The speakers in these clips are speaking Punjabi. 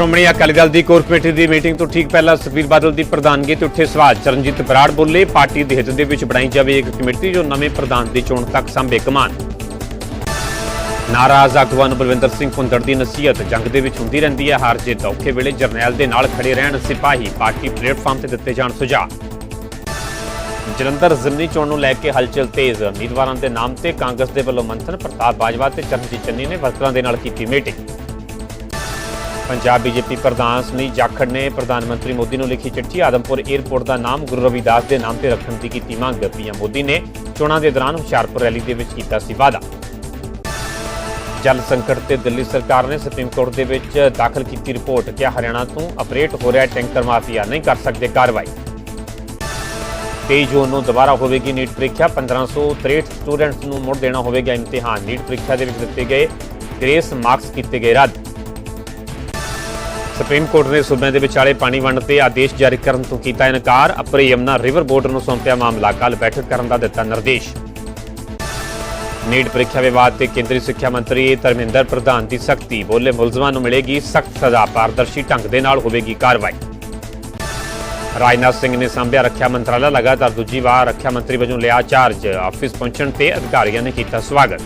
ਸ਼੍ਰੋਮਣੀ ਅਕਾਲੀ ਦਲ ਦੀ ਕੋਰ ਕਮੇਟੀ ਦੀ ਮੀਟਿੰਗ ਤੋਂ ਠੀਕ ਪਹਿਲਾਂ ਸੁਖਬੀਰ ਬਾਦਲ ਦੀ ਪ੍ਰਧਾਨਗੀ ਤੇ ਉੱਠੇ ਸਵਾਲ। ਚਰਨਜੀਤ ਬਰਾੜ ਬੋਲੇ, ਪਾਰਟੀ ਦੇ ਹਿੱਤ ਦੇ ਵਿੱਚ ਬਣਾਈ ਜਾਵੇ ਇੱਕ ਕਮੇਟੀ ਜੋ ਨਵੇਂ ਪ੍ਰਧਾਨ ਦੀ ਚੋਣ ਤੱਕ ਸੰਭੇ ਕਮਾਨ। ਨਾਰਾਜ਼ ਆਗੂਆਂ ਨੂੰ ਬਲਵਿੰਦਰ ਸਿੰਘ ਭੁੰਦੜ ਦੀ ਨਸੀਹਤ। ਜੰਗ ਦੇ ਵਿੱਚ ਹੁੰਦੀ ਰਹਿੰਦੀ ਹੈ, ਹਾਰ ਜੇ ਔਖੇ ਵੇਲੇ ਜਰਨੈਲ ਦੇ ਨਾਲ ਖੜੇ ਰਹਿਣ ਸਿਪਾਹੀ, ਪਾਰਟੀ ਪਲੇਟਫਾਰਮ ਤੇ ਦਿੱਤੇ ਜਾਣ ਸੁਝਾਅ। ਜਲੰਧਰ ਜ਼ਿਮਨੀ ਚੋਣ ਨੂੰ ਲੈ ਕੇ ਹਲਚਲ ਤੇਜ਼। ਉਮੀਦਵਾਰਾਂ ਦੇ ਨਾਮ ਤੇ ਕਾਂਗਰਸ ਦੇ ਵੱਲੋਂ ਮੰਥਨ, ਪ੍ਰਤਾਪ ਬਾਜਵਾ ਤੇ ਚਰਨਜੀਤ ਚੰਨੀ ਨੇ ਵਰਕਰਾਂ ਦੇ ਨਾਲ ਕੀਤੀ ਮੀਟਿੰਗ। ਪੰਜਾਬ ਬੀਜੇਪੀ ਪ੍ਰਧਾਨ ਸੁਨੀਲ ਜਾਖੜ ਨੇ ਪ੍ਰਧਾਨ ਮੰਤਰੀ ਮੋਦੀ ਨੂੰ ਲਿਖੀ ਚਿੱਠੀ ਆਦਮਪੁਰ 에ਅਰਪੋਰਟ ਦਾ ਨਾਮ ਗੁਰੂ ਰਵਿਦਾਸ ਦੇ ਨਾਮ ਤੇ ਰੱਖਣ ਦੀ ਕੀਤੀ ਮੰਗ। ਪੀਐਮ ਮੋਦੀ ਨੇ ਚੋਣਾਂ ਦੇ ਦੌਰਾਨ ਹੁਸ਼ਿਆਰਪੁਰ ਰੈਲੀ ਦੇ ਵਿੱਚ ਕੀਤਾ ਸੀ ਵਾਅਦਾ। ਜਲ ਸੰਕਟ ਤੇ ਦਿੱਲੀ ਸਰਕਾਰ ਨੇ ਸੁਪਰੀਮ ਕੋਰਟ ਦੇ ਵਿੱਚ ਦਾਖਲ ਕੀਤੀ ਰਿਪੋਰਟ। ਕਿ ਹਰਿਆਣਾ ਤੋਂ ਆਪਰੇਟ ਹੋ ਰਿਹਾ ਟੈਂਕਰ ਮਾਫੀਆ ਨਹੀਂ ਕਰ ਸਕਦੇ ਕਾਰਵਾਈ। 23 ਜੂਨ ਨੂੰ ਦੁਬਾਰਾ ਹੋਵੇਗੀ ਨੀਟ ਪ੍ਰੀਖਿਆ। 1563 ਸਟੂਡੈਂਟਸ ਨੂੰ ਮੁੜ ਦੇਣਾ ਹੋਵੇਗਾ ਇਮਤਿਹਾਨ। ਨੀਟ ਪ੍ਰੀਖਿਆ ਦੇ ਵਿੱਚ ਦਿੱਤੇ ਗਏ ਗ੍ਰੇਸ ਮਾਰਕਸ ਕੀਤੇ ਗਏ ਰੱਦ। ਸੁਪਰੀਮ ਕੋਰਟ ਨੇ ਸੂਬਿਆਂ ਦੇ ਵਿਚਾਲੇ ਪਾਣੀ ਵੰਡ ਤੇ ਆਦੇਸ਼ ਜਾਰੀ ਕਰਨ ਤੋਂ ਕੀਤਾ ਇਨਕਾਰ। ਅਪਰ ਯਮਨਾ ਰਿਵਰ ਬੋਰਡ ਨੂੰ ਸੌਂਪਿਆ ਮਾਮਲਾ। ਕੱਲ ਬੈਠਕ ਕਰਨ ਦਾ ਦਿੱਤਾ ਨਿਰਦੇਸ਼। ਨੀਟ ਪ੍ਰੀਖਿਆ ਵਿਵਾਦ ਤੇ ਕੇਂਦਰੀ ਸਿੱਖਿਆ ਮੰਤਰੀ ਧਰਮਿੰਦਰ ਪ੍ਰਧਾਨ ਦੀ ਸਖਤੀ। ਬੋਲੇ ਮੁਲਜ਼ਮਾਂ ਨੂੰ ਮਿਲੇਗੀ ਸਖਤ ਸਜ਼ਾ। ਪਾਰਦਰਸ਼ੀ ਢੰਗ ਦੇ ਨਾਲ ਹੋਵੇਗੀ ਕਾਰਵਾਈ। ਰਾਜਨਾਥ ਸਿੰਘ ਨੇ ਸੰਭਿਆ ਰੱਖਿਆ ਮੰਤਰਾਲਾ। ਲਗਾਤਾਰ ਦੂਜੀ ਵਾਰ ਰੱਖਿਆ ਮੰਤਰੀ ਵਜੋਂ ਲਿਆ ਚਾਰਜ। ਆਫਿਸ ਪਹੁੰਚਣ ਤੇ ਅਧਿਕਾਰੀਆਂ ਨੇ ਕੀਤਾ ਸਵਾਗਤ।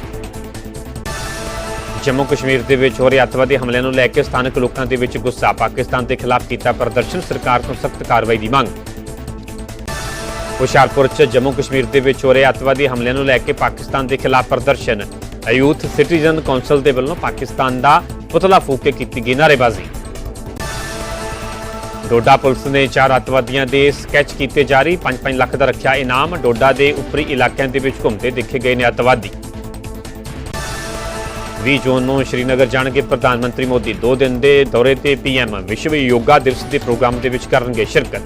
ਜੰਮੂ ਕਸ਼ਮੀਰ ਦੇ ਵਿੱਚ ਹੋ ਰਹੇ ਅੱਤਵਾਦੀ ਹਮਲਿਆਂ ਨੂੰ ਲੈ ਕੇ ਸਥਾਨਕ ਲੋਕਾਂ ਦੇ ਵਿੱਚ ਗੁੱਸਾ। ਪਾਕਿਸਤਾਨ ਦੇ ਖਿਲਾਫ ਕੀਤਾ ਪ੍ਰਦਰਸ਼ਨ, ਸਰਕਾਰ ਤੋਂ ਸਖਤ ਕਾਰਵਾਈ ਦੀ ਮੰਗ। ਹੁਸ਼ਿਆਰਪੁਰ 'ਚ ਜੰਮੂ ਕਸ਼ਮੀਰ ਦੇ ਵਿੱਚ ਹੋ ਰਹੇ ਅੱਤਵਾਦੀ ਹਮਲਿਆਂ ਨੂੰ ਲੈ ਕੇ ਪਾਕਿਸਤਾਨ ਦੇ ਖਿਲਾਫ ਪ੍ਰਦਰਸ਼ਨ। ਯੂਥ ਸਿਟੀਜ਼ਨ ਕੌਂਸਲ ਦੇ ਵੱਲੋਂ ਪਾਕਿਸਤਾਨ ਦਾ ਪੁਤਲਾ ਫੂਕ ਕੇ ਕੀਤੀ ਗਈ ਨਾਅਰੇਬਾਜ਼ੀ। ਡੋਡਾ ਪੁਲਿਸ ਨੇ ਚਾਰ ਅੱਤਵਾਦੀਆਂ ਦੇ ਸਕੈਚ ਕੀਤੇ ਜਾਰੀ। 5-5 ਲੱਖ ਦਾ ਰੱਖਿਆ ਇਨਾਮ ਡੋਡਾ ਦੇ ਉੱਪਰੀ ਇਲਾਕਿਆਂ ਦੇ ਵਿੱਚ ਘੁੰਮਦੇ ਦੇਖੇ ਗਏ ਨੇ ਅੱਤਵਾਦੀ। 20 ਜੂਨ ਨੂੰ ਸ਼੍ਰੀਨਗਰ ਜਾਣਗੇ ਪ੍ਰਧਾਨ ਮੰਤਰੀ ਮੋਦੀ। 2 ਦਿਨ ਦੇ ਦੌਰੇ ਤੇ ਪੀਐਮ ਵਿਸ਼ਵ ਯੋਗਾ ਦਿਵਸ ਦੇ ਪ੍ਰੋਗਰਾਮ ਦੇ ਵਿੱਚ ਕਰਨਗੇ ਸ਼ਿਰਕਤ।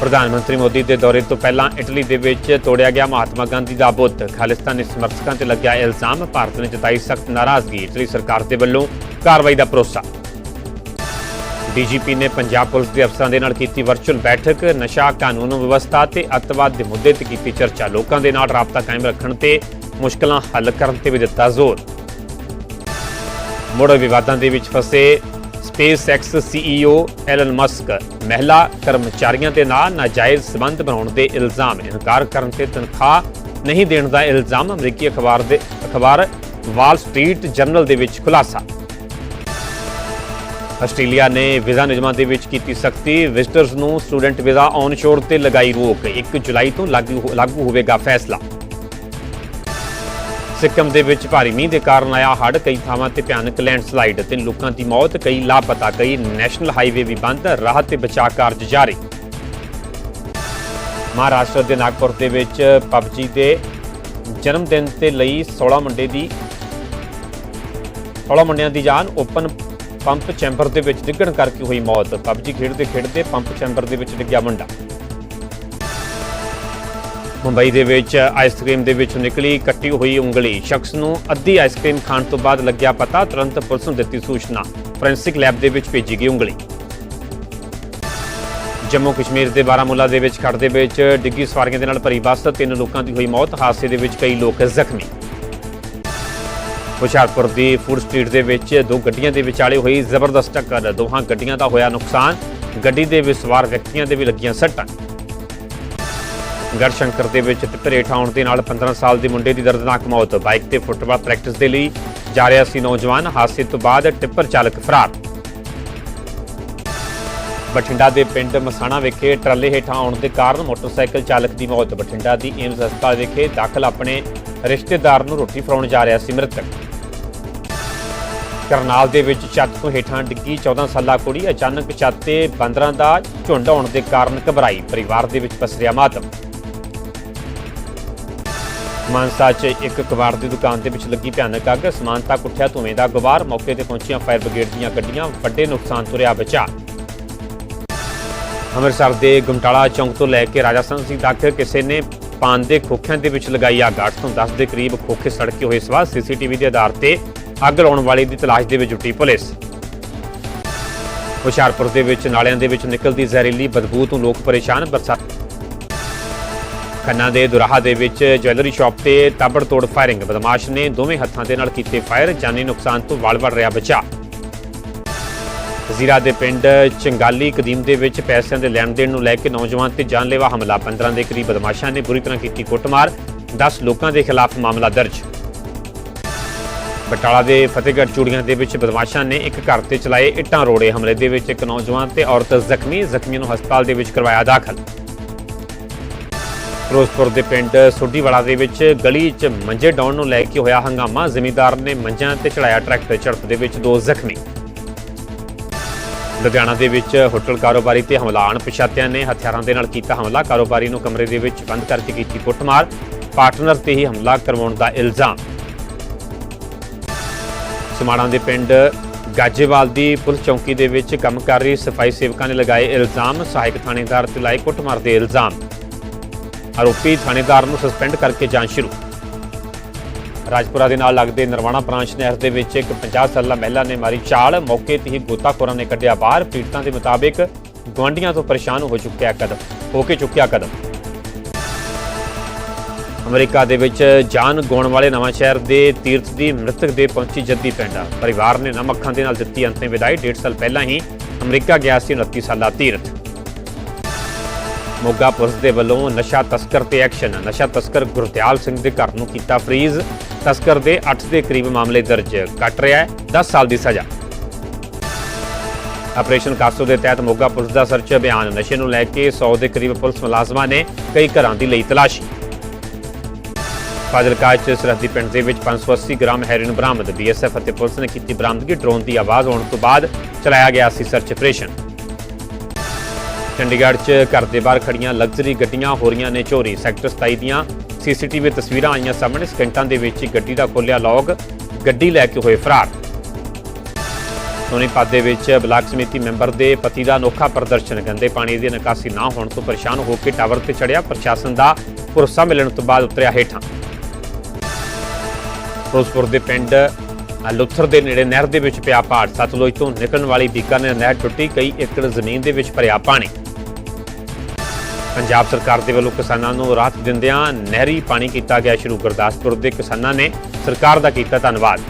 ਪ੍ਰਧਾਨ ਮੰਤਰੀ ਮੋਦੀ ਦੇ ਦੌਰੇ ਤੋਂ ਪਹਿਲਾਂ ਇਟਲੀ ਦੇ ਵਿੱਚ ਤੋੜਿਆ ਗਿਆ ਮਹਾਤਮਾ ਗਾਂਧੀ ਦਾ ਬੁੱਤ। ਖਾਲਿਸਤਾਨੀ ਸਮਰਥਕਾਂ ਤੇ ਲੱਗਿਆ ਇਲਜ਼ਾਮ। ਭਾਰਤ ਨੇ ਜਤਾਈ ਸਖਤ ਨਾਰਾਜ਼ਗੀ। ਇਟਲੀ ਸਰਕਾਰ ਦੇ ਵੱਲੋਂ ਕਾਰਵਾਈ ਦਾ ਭਰੋਸਾ। ਡੀਜੀਪੀ ਨੇ ਪੰਜਾਬ ਪੁਲਿਸ ਦੇ ਅਫਸਰਾਂ ਦੇ ਨਾਲ ਕੀਤੀ ਵਰਚੁਅਲ ਬੈਠਕ। ਨਸ਼ਾ ਕਾਨੂੰਨ ਵਿਵਸਥਾ ਤੇ ਅੱਤਵਾਦ ਦੇ ਮੁੱਦੇ ਤੇ ਕੀਤੀ ਚਰਚਾ। ਲੋਕਾਂ ਦੇ ਨਾਲ ਰਾਬਤਾ ਕਾਇਮ ਰੱਖਣ ਤੇ ਮੁਸ਼ਕਲਾਂ ਹੱਲ ਕਰਨ ਤੇ ਵੀ ਦਿੱਤਾ ਜ਼ੋਰ। ਮੁੜ ਵਿਵਾਦਾਂ ਦੇ ਵਿੱਚ ਫਸੇ SpaceX CEO Elon Musk ਮਹਿਲਾ ਕਰਮਚਾਰੀਆਂ ਦੇ ਨਾਲ ਨਾਜਾਇਜ਼ ਸਬੰਧ ਬਣਾਉਣ ਦੇ ਇਲਜ਼ਾਮ, ਇਨਕਾਰ ਕਰਨ ਤੇ ਤਨਖਾਹ ਨਹੀਂ ਦੇਣ ਦਾ ਇਲਜ਼ਾਮ ਅਮਰੀਕੀ ਅਖਬਾਰ ਦੇ, ਅਖਬਾਰ ਵਾਲ ਸਟਰੀਟ ਜਰਨਲ ਦੇ ਵਿੱਚ ਖੁਲਾਸਾ। ਆਸਟ੍ਰੇਲੀਆ ਨੇ ਵੀਜ਼ਾ ਨਿਯਮਾਂ ਦੇ ਵਿੱਚ ਕੀਤੀ ਸਖਤੀ ਵਿਜ਼ਟਰਸ ਨੂੰ ਸਟੂਡੈਂਟ ਵੀਜ਼ਾ ਔਨ ਸ਼ੋਰ ਤੇ ਲਗਾਈ ਰੋਕ 1 ਜੁਲਾਈ ਤੋਂ ਲਾਗੂ ਲਾਗੂ ਹੋਵੇਗਾ ਫੈਸਲਾ। ਸਿੱਕਮ ਦੇ ਵਿੱਚ ਭਾਰੀ ਮੀਂਹ ਦੇ ਕਾਰਨ ਆਇਆ ਹੜ੍ਹ। ਕਈ ਥਾਵਾਂ ਤੇ ਭਿਆਨਕ ਲੈਂਡਸਲਾਈਡ ਤਿੰਨ ਲੋਕਾਂ ਦੀ ਮੌਤ, ਕਈ ਲਾਪਤਾ, ਕਈ ਨੈਸ਼ਨਲ ਹਾਈਵੇ ਵੀ ਬੰਦ, ਰਾਹਤ ਤੇ ਬਚਾਅ ਕਾਰਜ ਜਾਰੀ। ਮਹਾਰਾਸ਼ਟਰ ਦੇ ਨਾਗਪੁਰ ਦੇ ਵਿੱਚ ਪਬਜੀ ਦੇ ਜਨਮ ਦਿਨ ਤੇ ਲਈ 16 ਮੁੰਡੇ ਦੀ 16 ਮੁੰਡਿਆਂ ਦੀ ਜਾਨ ਓਪਨ ਪੰਪ ਚੈਂਬਰ ਦੇ ਵਿੱਚ ਡਿੱਗਣ ਕਰਕੇ ਹੋਈ ਮੌਤ। ਪਬਜੀ ਖੇਡਦੇ ਖੇਡਦੇ ਪੰਪ ਚੈਂਬਰ ਦੇ ਵਿੱਚ ਡਿੱਗਿਆ ਮੁੰਡਾ। ਮੁੰਬਈ ਦੇ ਵਿੱਚ ਆਈਸਕ੍ਰੀਮ ਦੇ ਵਿੱਚ ਨਿਕਲੀ, ਕੱਟੀ ਹੋਈ ਉਂਗਲੀ। ਸ਼ਖਸ ਨੂੰ ਅੱਧੀ ਆਈਸਕ੍ਰੀਮ ਖਾਣ ਤੋਂ ਬਾਅਦ ਲੱਗਿਆ ਪਤਾ, ਤੁਰੰਤ ਪੁਲਿਸ ਨੂੰ ਦਿੱਤੀ ਸੂਚਨਾ। ਫੋਰੈਂਸਿਕ ਲੈਬ ਦੇ ਵਿੱਚ ਭੇਜੀ ਗਈ ਉਂਗਲੀ। ਜੰਮੂ ਕਸ਼ਮੀਰ ਦੇ ਬਾਰਾਮੂਲਾ ਦੇ ਵਿੱਚ ਖੜ ਦੇ ਵਿੱਚ ਡਿੱਗੀ ਸਵਾਰੀਆਂ ਦੇ ਨਾਲ ਭਰੀ ਬੱਸ, ਤਿੰਨ ਲੋਕਾਂ ਦੀ ਹੋਈ ਮੌਤ, ਹਾਦਸੇ ਦੇ ਵਿੱਚ ਕਈ ਲੋਕ ਜ਼ਖਮੀ। ਹੁਸ਼ਿਆਰਪੁਰ ਦੀ ਫੂਡ ਸਟਰੀਟ ਦੇ ਵਿੱਚ ਦੋ ਗੱਡੀਆਂ ਦੇ ਵਿਚਾਲੇ ਹੋਈ ਜ਼ਬਰਦਸਤ ਟੱਕਰ। ਦੋਹਾਂ ਗੱਡੀਆਂ ਦਾ ਹੋਇਆ ਨੁਕਸਾਨ। ਗੱਡੀ ਦੇ ਵਿੱਚ ਸਵਾਰ ਵਿਅਕਤੀਆਂ ਦੇ ਵੀ ਲੱਗੀਆਂ ਸੱਟਾਂ। ਗੜਸ਼ੰਕਰ ਦੇ ਵਿੱਚ ਟਿੱਪਰ ਹੇਠ ਆਉਣ ਦੇ ਨਾਲ 15 ਸਾਲ ਦੇ ਮੁੰਡੇ ਦੀ ਦਰਦਨਾਕ ਮੌਤ। ਬਾਈਕ ਤੇ ਫੁੱਟਬਾਲ ਪ੍ਰੈਕਟਿਸ ਦੇ ਲਈ ਜਾ ਰਿਹਾ ਸੀ ਨੌਜਵਾਨ, ਹਾਦਸੇ ਤੋਂ ਬਾਅਦ ਟਿੱਪਰ ਚਾਲਕ ਫਰਾਰ। ਬਠਿੰਡਾ ਦੇ ਪਿੰਡ ਮਸਾਣਾ ਵਿਖੇ ਟਰਾਲੇ ਹੇਠਾਂ ਆਉਣ ਦੇ ਕਾਰਨ ਮੋਟਰਸਾਈਕਲ ਚਾਲਕ ਦੀ ਮੌਤ। ਬਠਿੰਡਾ ਦੀ ਏਮਜ਼ ਹਸਪਤਾਲ ਵਿਖੇ ਦਾਖਲ ਆਪਣੇ ਰਿਸ਼ਤੇਦਾਰ ਨੂੰ ਰੋਟੀ ਫਰਾਉਣ ਜਾ ਰਿਹਾ ਸੀ ਮ੍ਰਿਤਕ। ਕਰਨਾਲ ਦੇ ਵਿੱਚ ਛੱਤ ਤੋਂ ਹੇਠਾਂ ਡਿੱਗੀ 14 ਸਾਲਾ ਕੁੜੀ ਅਚਾਨਕ ਛੱਤ ਤੇ ਬਾਂਦਰਾਂ ਦਾ ਝੁੰਡ ਆਉਣ ਦੇ ਕਾਰਨ ਘਬਰਾਈ। ਪਰਿਵਾਰ ਦੇ ਵਿੱਚ ਪਸਰਿਆ ਮਾਤਮ। ਮਾਨਸਾ 'ਚ ਇੱਕ ਕਬਾੜ ਦੀ ਦੁਕਾਨ ਦੇ ਵਿੱਚ ਲੱਗੀ ਭਿਆਨਕ ਅੱਗ। ਸਮਾਨ ਤੱਕ ਉੱਠਿਆ ਧੂਏ ਦਾ ਗੁਬਾਰ ਮੌਕੇ ਤੇ ਪਹੁੰਚੀਆਂ ਫਾਇਰ ਬ੍ਰਿਗੇਡ ਦੀਆਂ ਗੱਡੀਆਂ ਵੱਡੇ ਨੁਕਸਾਨ ਤੋਂ ਰਿਹਾ ਬਚਾ। ਅੰਮ੍ਰਿਤਸਰ ਦੇ ਗੁਮਟਾਲਾ ਚੌਂਕ ਤੋਂ ਲੈ ਕੇ ਰਾਜਾ ਸੰਤ ਸਿੰਘ ਤੱਕ ਕਿਸੇ ਨੇ ਪਾਨ ਦੇ ਖੋਖਿਆਂ ਦੇ ਵਿੱਚ ਲਗਾਈ ਅੱਗ। 8 ਤੋਂ 10 ਦੇ ਕਰੀਬ ਖੋਖੇ ਸੜਕੇ ਹੋਏ ਸਵਾਰ ਸੀਸੀਟੀਵੀ ਦੇ ਆਧਾਰ ਤੇ ਅੱਗ ਲਾਉਣ ਵਾਲੇ ਦੀ ਤਲਾਸ਼ ਦੇ ਵਿੱਚ ਜੁਟੀ ਪੁਲਿਸ। ਹੁਸ਼ਿਆਰਪੁਰ ਦੇ ਵਿੱਚ ਨਾਲਿਆਂ ਦੇ ਵਿੱਚ ਨਿਕਲਦੀ ਜ਼ਹਿਰੀਲੀ ਬਦਬੂ ਤੋਂ ਲੋਕ ਪਰੇਸ਼ਾਨ। ਬਰਸਾਤ ਖੰਨਾ ਦੇ ਦੁਰਾਹਾ ਦੇ ਵਿੱਚ ਜਵੈਲਰੀ ਸ਼ਾਪ ਤੇ ਤਾਬੜਤੋੜ ਫਾਇਰਿੰਗ। ਬਦਮਾਸ਼ ਨੇ ਦੋਵੇਂ ਹੱਥਾਂ ਦੇ ਨਾਲ ਕੀਤੇ ਫਾਇਰ, ਜਾਨੀ ਨੁਕਸਾਨ ਤੋਂ ਵਲ ਵੜ ਰਿਹਾ ਬਚਾ। ਜ਼ੀਰਾ ਦੇ ਪਿੰਡ ਚੰਗਾਲੀ ਕਦੀਮ ਦੇ ਵਿੱਚ ਪੈਸਿਆਂ ਦੇ ਲੈਣ ਦੇਣ ਨੂੰ ਲੈ ਕੇ ਨੌਜਵਾਨ ਤੇ ਜਾਨਲੇਵਾ ਹਮਲਾ। 15 ਦੇ ਕਰੀਬ ਬਦਮਾਸ਼ਾਂ ਨੇ ਬੁਰੀ ਤਰ੍ਹਾਂ ਕੀਤੀ ਕੁੱਟਮਾਰ 10 ਲੋਕਾਂ ਦੇ ਖਿਲਾਫ ਮਾਮਲਾ ਦਰਜ। ਬਟਾਲਾ ਦੇ ਫਤਿਹਗੜ੍ਹ ਚੂੜੀਆਂ ਦੇ ਵਿੱਚ ਬਦਮਾਸ਼ਾਂ ਨੇ ਇੱਕ ਘਰ ਤੇ ਚਲਾਏ ਇੱਟਾਂ ਰੋੜੇ। ਹਮਲੇ ਦੇ ਵਿੱਚ ਇੱਕ ਨੌਜਵਾਨ ਤੇ ਔਰਤ ਜ਼ਖਮੀ, ਜ਼ਖ਼ਮੀ ਨੂੰ ਹਸਪਤਾਲ ਦੇ ਵਿੱਚ ਕਰਵਾਇਆ ਦਾਖਲ। ਫਿਰੋਜ਼ਪੁਰ ਦੇ ਪਿੰਡ ਸੋਢੀਵਾਲਾ ਦੇ ਵਿੱਚ ਗਲੀ 'ਚ ਮੰਜੇ ਡਾਉਣ ਨੂੰ ਲੈ ਕੇ ਹੋਇਆ ਹੰਗਾਮਾ। ਜ਼ਿਮੀਂਦਾਰ ਨੇ ਮੰਜਾਂ ਤੇ ਚੜਾਇਆ ਟਰੈਕਟਰ ਝੜਪ ਦੇ ਵਿੱਚ ਦੋ ਜ਼ਖਮੀ। ਲੁਧਿਆਣਾ ਦੇ ਵਿੱਚ ਹੋਟਲ ਕਾਰੋਬਾਰੀ ਤੇ ਹਮਲਾ। ਅਣਪਛਾਤਿਆਂ ਨੇ ਹਥਿਆਰਾਂ ਦੇ ਨਾਲ ਕੀਤਾ ਹਮਲਾ। ਕਾਰੋਬਾਰੀ ਨੂੰ ਕਮਰੇ ਦੇ ਵਿੱਚ ਬੰਦ ਕਰਕੇ ਕੀਤੀ ਕੁੱਟਮਾਰ। ਪਾਰਟਨਰ ਤੇ ਹੀ ਹਮਲਾ ਕਰਵਾਉਣ ਦਾ ਇਲਜ਼ਾਮ। ਸਮਾਣਾ ਦੇ ਪਿੰਡ ਗਾਜੇਵਾਲ ਦੀ ਪੁਲਿਸ ਚੌਕੀ ਦੇ ਵਿੱਚ ਕੰਮ ਕਰ ਰਹੀ ਸਫ਼ਾਈ ਸੇਵਕਾਂ ਨੇ ਲਗਾਏ ਇਲਜ਼ਾਮ। ਸਹਾਇਕ ਥਾਣੇਦਾਰ ਤੇ ਲਾਏ ਕੁੱਟਮਾਰ ਦੇ ਇਲਜ਼ਾਮ। ਆਰੋਪੀ ਥਾਣੇਦਾਰ ਨੂੰ ਸਸਪੈਂਡ ਕਰਕੇ ਜਾਂਚ ਸ਼ੁਰੂ। ਰਾਜਪੁਰਾ ਦੇ ਨਾਲ ਲੱਗਦੇ ਨਰਵਾਣਾ ਬ੍ਰਾਂਚ ਨਹਿਰ ਦੇ ਵਿੱਚ ਇੱਕ 50 ਸਾਲਾ ਮਹਿਲਾ ਨੇ ਮਾਰੀ ਚਾਲ। ਮੌਕੇ ਤੇ ਹੀ ਗੋਤਾਖੋਰਾਂ ਨੇ ਕੱਢਿਆ ਬਾਹਰ। ਪੀੜਤਾਂ ਦੇ ਮੁਤਾਬਿਕ ਗੁਆਂਢੀਆਂ ਤੋਂ ਪਰੇਸ਼ਾਨ ਹੋ ਚੁੱਕਿਆ ਕਦਮ, ਹੋ ਕੇ ਚੁੱਕਿਆ ਕਦਮ। ਅਮਰੀਕਾ ਦੇ ਵਿੱਚ ਜਾਨ ਗਾਉਣ ਵਾਲੇ ਨਵਾਂ ਸ਼ਹਿਰ ਦੇ ਤੀਰਥ ਦੀ ਮ੍ਰਿਤਕ ਦੇ ਪਹੁੰਚੀ ਜੱਦੀ ਪਿੰਡ। ਪਰਿਵਾਰ ਨੇ ਨਮ ਅੱਖਾਂ ਦੇ ਨਾਲ ਦਿੱਤੀ ਅੰਤਿਮ ਵਿਦਾਈ। 1.5 ਸਾਲ ਪਹਿਲਾਂ ਹੀ ਅਮਰੀਕਾ ਗਿਆ ਸੀ 29 ਸਾਲਾ ਤੀਰਥ। ਮੋਗਾ ਪੁਲਿਸ ਦੇ ਵੱਲੋਂ ਨਸ਼ਾ ਤਸਕਰ ਤੇ ਐਕਸ਼ਨ। ਨਸ਼ਾ ਤਸਕਰ ਗੁਰਦਿਆਲ ਸਿੰਘ ਦੇ ਘਰ ਨੂੰ ਕੀਤਾ ਫਰੀਜ਼। ਤਸਕਰ ਦੇ 8 ਦੇ ਕਰੀਬ ਮਾਮਲੇ ਦਰਜ ਕੱਟ ਰਿਹਾ ਹੈ। 10 ਸਾਲ ਦੀ ਸਜ਼ਾ। ਆਪਰੇਸ਼ਨ ਕਾਸੋ ਦੇ ਤਹਿਤ ਮੋਗਾ ਪੁਲਿਸ ਦਾ ਸਰਚ ਅਭਿਆਨ ਨਸ਼ੇ ਨੂੰ ਲੈ ਕੇ 100 ਦੇ ਕਰੀਬ ਪੁਲਿਸ ਮੁਲਾਜ਼ਮਾਂ ਨੇ ਕਈ ਘਰਾਂ ਦੀ ਲਈ ਤਲਾਸ਼ੀ। ਫਾਜ਼ਿਲਕਾ ਚ ਸਰਹੱਦੀ ਪਿੰਡ ਦੇ ਵਿੱਚ 580 ਗ੍ਰਾਮ ਹੈਰੋਇਨ ਬਰਾਮਦ। ਬੀਐਸਐਫ ਅਤੇ ਪੁਲਿਸ ਨੇ ਕੀਤੀ ਬਰਾਮਦਗੀ। ਡਰੋਨ ਦੀ ਆਵਾਜ਼ ਆਉਣ ਤੋਂ ਬਾਅਦ ਚਲਾਇਆ ਗਿਆ ਸੀ ਸਰਚ ਆਪਰੇਸ਼ਨ। ਚੰਡੀਗੜ੍ਹ 'ਚ ਘਰ ਦੇ ਬਾਹਰ ਖੜੀਆਂ ਲਗਜ਼ਰੀ ਗੱਡੀਆਂ ਹੋ ਰਹੀਆਂ ਨੇ ਚੋਰੀ। ਸੈਕਟਰ 27 ਦੀਆਂ ਸੀਸੀਟੀਵੀ ਤਸਵੀਰਾਂ ਆਈਆਂ ਸਾਹਮਣੇ। ਸਕਿੰਟਾਂ ਦੇ ਵਿੱਚ ਗੱਡੀ ਦਾ ਖੋਲਿਆ ਲੌਗ ਗੱਡੀ ਲੈ ਕੇ ਹੋਏ ਫਰਾਰ। ਸੋਨੀਪਤ ਦੇ ਵਿੱਚ ਬਲਾਕ ਸਮਿਤੀ ਮੈਂਬਰ ਦੇ ਪਤੀ ਦਾ ਅਨੋਖਾ ਪ੍ਰਦਰਸ਼ਨ। ਗੰਦੇ ਪਾਣੀ ਦੀ ਨਿਕਾਸੀ ਨਾ ਹੋਣ ਤੋਂ ਪਰੇਸ਼ਾਨ ਹੋ ਕੇ ਟਾਵਰ ਤੇ ਚੜਿਆ ਪ੍ਰਸ਼ਾਸਨ ਦਾ ਭਰੋਸਾ ਮਿਲਣ ਤੋਂ ਬਾਅਦ ਉਤਰਿਆ ਹੇਠਾਂ। ਫਿਰੋਜ਼ਪੁਰ ਦੇ ਪਿੰਡ ਲੁੱਥਰ ਦੇ ਨੇੜੇ ਨਹਿਰ ਦੇ ਵਿੱਚ ਪਿਆ ਪਾੜ। ਸਤਲੁਜ ਤੋਂ ਨਿਕਲਣ ਵਾਲੀ ਬੀਕਾਨੇਰ ਨਹਿਰ ਟੁੱਟੀ। ਕਈ ਏਕੜ ਜ਼ਮੀਨ ਦੇ ਵਿੱਚ ਭਰਿਆ ਪਾਣੀ। ਪੰਜਾਬ ਸਰਕਾਰ ਦੇ ਵੱਲੋਂ ਕਿਸਾਨਾਂ ਨੂੰ ਰਾਹਤ ਦਿੰਦਿਆਂ ਨਹਿਰੀ ਪਾਣੀ ਕੀਤਾ ਗਿਆ ਸ਼ੁਰੂ, ਗੁਰਦਾਸਪੁਰ ਦੇ ਕਿਸਾਨਾਂ ਨੇ ਸਰਕਾਰ ਦਾ ਕੀਤਾ ਧੰਨਵਾਦ।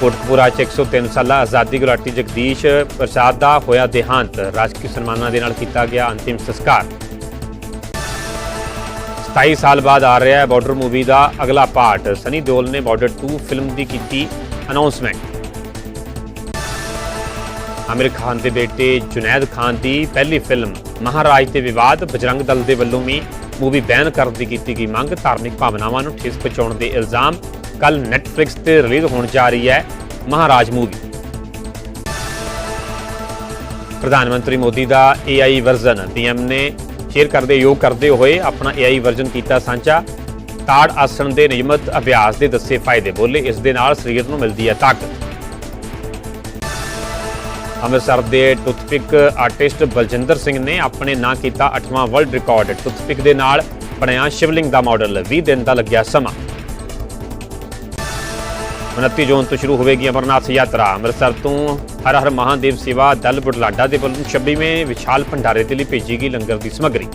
ਕੋਟਕਪੂਰਾ ਚ 103 ਸਾਲਾ ਆਜ਼ਾਦੀ ਗੁਲਾਟੀ ਜਗਦੀਸ਼ ਪ੍ਰਸਾਦ ਦਾ ਹੋਇਆ ਦੇਹਾਂਤ ਰਾਜਕੀ ਸਨਮਾਨਾਂ ਦੇ ਨਾਲ ਕੀਤਾ ਗਿਆ ਅੰਤਿਮ ਸੰਸਕਾਰ। 27 ਸਾਲ ਬਾਅਦ ਆ ਰਿਹਾ ਹੈ ਬਾਰਡਰ ਮੂਵੀ ਦਾ ਅਗਲਾ ਪਾਰਟ ਸਨੀ ਦਿਓਲ ਨੇ ਬਾਰਡਰ 2 ਫਿਲਮ ਦੀ ਕੀਤੀ ਅਨਾਉਂਸਮੈਂਟ ਆਮਿਰ ਖਾਨ ਦੇ ਬੇਟੇ ਜੁਨੈਦ ਖਾਨ ਦੀ ਪਹਿਲੀ ਫਿਲਮ ਮਹਾਰਾਜ ਤੇ ਵਿਵਾਦ ਬਜਰੰਗ ਦਲ ਦੇ ਵੱਲੋਂ ਵੀ ਮੂਵੀ ਬੈਨ ਕਰਨ ਦੀ ਕੀਤੀ ਗਈ ਮੰਗ ਧਾਰਮਿਕ ਭਾਵਨਾਵਾਂ ਨੂੰ ਠੇਸ ਪਹੁੰਚਾਉਣ ਦੇ ਇਲਜ਼ਾਮ ਕੱਲ ਨੈਟਫਲਿਕਸ ਤੇ ਰਿਲੀਜ਼ ਹੋਣ ਜਾ ਰਹੀ ਹੈ ਮਹਾਰਾਜ ਮੂਵੀ ਪ੍ਰਧਾਨ ਮੰਤਰੀ ਮੋਦੀ ਦਾ AI ਵਰਜ਼ਨ ਪੀਐਮ ਨੇ ਸ਼ੇਅਰ ਕਰਦੇ ਯੋਗ ਕਰਦੇ ਹੋਏ ਆਪਣਾ AI ਵਰਜ਼ਨ ਕੀਤਾ ਸਾਂਝਾ ਤਾੜ ਆਸਣ ਦੇ ਨਿਯਮਤ ਅਭਿਆਸ ਦੇ ਦੱਸੇ ਫਾਇਦੇ ਬੋਲੇ ਇਸ ਦੇ ਨਾਲ ਸਰੀਰ ਨੂੰ ਮਿਲਦੀ ਹੈ ਤਾਕਤ ਅੰਮ੍ਰਿਤਸਰ ਦੇ ਟੁੱਥਪਿਕ ਆਰਟਿਸਟ ਬਲਜਿੰਦਰ ਸਿੰਘ ਨੇ ਆਪਣੇ ਨਾਂ ਕੀਤਾ 8ਵਾਂ ਵਰਲਡ ਰਿਕਾਰਡ ਟੁੱਥਪਿਕ ਦੇ ਨਾਲ ਬਣਿਆ ਸ਼ਿਵਲਿੰਗ ਦਾ ਮਾਡਲ 20 ਦਿਨ ਦਾ ਲੱਗਿਆ ਸਮਾਂ। 29 ਜੂਨ ਤੋਂ ਸ਼ੁਰੂ ਹੋਵੇਗੀ ਅਮਰਨਾਥ ਯਾਤਰਾ। ਅੰਮ੍ਰਿਤਸਰ ਤੋਂ ਹਰ ਹਰ ਮਹਾਦੇਵ ਸੇਵਾ ਦਲ ਬੁਢਲਾਡਾ ਦੇ ਵੱਲੋਂ 26ਵੇਂ ਵਿਸ਼ਾਲ ਭੰਡਾਰੇ ਦੇ ਲਈ ਭੇਜੀ ਗਈ ਲੰਗਰ ਦੀ ਸਮੱਗਰੀ।